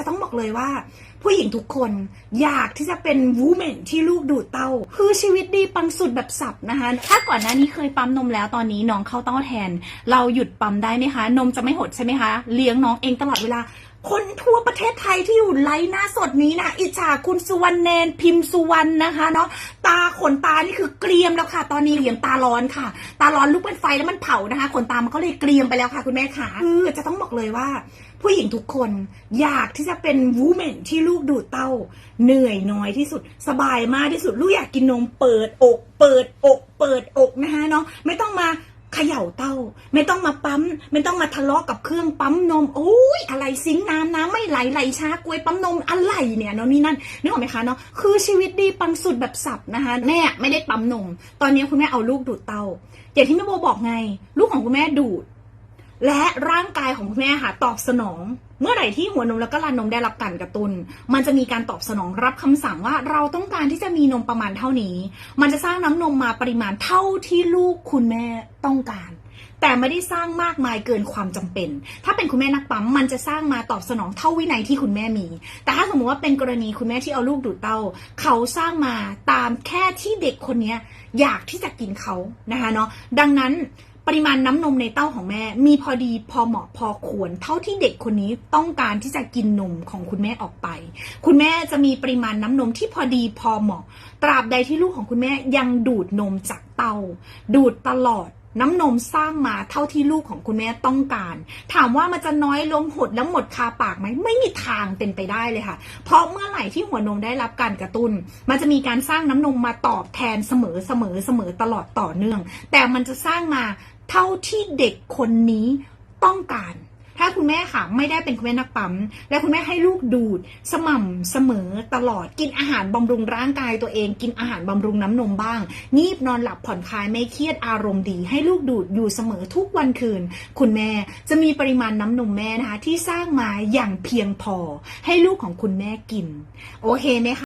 จะต้องบอกเลยว่า ผู้หญิงทุกคนอยากที่จะเป็นวูแมนที่ลูกดูดเต้า คือชีวิตดีปังสุดแบบสับนะคะ ถ้าก่อนหน้านี้เคยปั๊มนมแล้วตอนนี้น้องเข้าเต้าแทน เราหยุดปั๊มได้ไหมคะ นมจะไม่หดใช่ไหมคะ เลี้ยงน้องเองตลอดเวลา คนทั่วประเทศไทยที่อยู่ไลฟ์หน้าสดนี้นะอิจฉาคุณสุวรรณเนนพิมพ์สุวรรณนะคะเนาะตาขนตานี่คือเกรียมแล้วค่ะ ตอนนี้เหลียมตาร้อนค่ะ ตาร้อนลุกเป็นไฟแล้วมันเผานะคะ ขนตามันก็เลยเกรียมไปแล้วค่ะ คุณแม่ขาคือจะต้องบอกเลยว่า ผู้หญิงทุกคนอยากที่จะเป็นวูแมนที่ลูกดูดเต้า เหนื่อยน้อยที่สุด สบายมากที่สุด ลูกอยากกินนมเปิดอก เปิดอก เปิดอกนะคะเนาะไม่ต้องมา ย่าเต้า ไม่ต้องมาปั๊ม ไม่ต้องมาทะเลาะกับเครื่องปั๊มนม โอ้ยอะไรซิงน้ำน้ำไม่ไหลไหลช้ากล้วยปั๊มนมอะไรเนี่ยเนาะนี่นั่นนึกออกไหมคะเนาะคือชีวิตดีปังสุดแบบสับนะคะแม่ไม่ได้ปั๊มนม ตอนนี้คุณแม่เอาลูกดูดเต้าอย่างที่แม่โบบอกไง ลูกของคุณแม่ดูด และร่างกายของคุณแม่ค่ะตอบสนอง เมื่อไหร่ที่หัวนมแล้วก็ลานนมได้รับการกระตุน้นมันจะมีการตอบสนองรับคำสั่งว่าเราต้องการที่จะมีนมประมาณเท่านี้ มันจะสร้างน้ำนมมาปริมาณเท่าที่ลูกคุณแม่ต้องการ แต่ไม่ได้สร้างมากมายเกินความจำเป็น ถ้าเป็นคุณแม่นักปั๊มมันจะสร้างมาตอบสนองเท่าวินัยที่คุณแม่มี แต่ถ้าสมมติว่าเป็นกรณีคุณแม่ที่เอาลูกดูดเต้า เขาสร้างมาตามแค่ที่เด็กคนนี้อยากที่จะกินเขานะคะเนาะดังนั้น ปริมาณน้ำนมในเต้าของแม่ มีพอดีพอเหมาะพอควร เท่าที่เด็กคนนี้ต้องการที่จะกินนมของคุณแม่ออกไป คุณแม่จะมีปริมาณน้ำนมที่พอดีพอเหมาะ ตราบใดที่ลูกของคุณแม่ยังดูดนมจากเต้า ดูดตลอด น้ำนมสร้างมาเท่าที่ลูกของคุณแม่ต้องการ ถามว่ามันจะน้อยลงหดแล้วหมดคาปากไหมไม่มีทางเป็นไปได้เลยค่ะ เพราะเมื่อไหร่ที่หัวนมได้รับการกระตุน้น มันจะมีการสร้างน้ำนมมาตอบแทนเสมอเสมอเสมอตลอดต่อเนื่อง แต่มันจะสร้างมาเท่าที่เด็กคนนี้ต้องการ ถ้าคุณแม่ค่ะไม่ได้เป็นคุณแม่นักปั๊ม และคุณแม่ให้ลูกดูดสม่ำเสมอตลอดกินอาหารบำรุงร่างกายตัวเอง กินอาหารบำรุงน้ำนมบ้าง งีบนอนหลับผ่อนคลายไม่เครียดอารมณ์ดี ให้ลูกดูดอยู่เสมอทุกวันคืน คุณแม่จะมีปริมาณน้ำนมแม่นะคะที่สร้างมาอย่างเพียงพอ ให้ลูกของคุณแม่กิน โอเคไหมคะ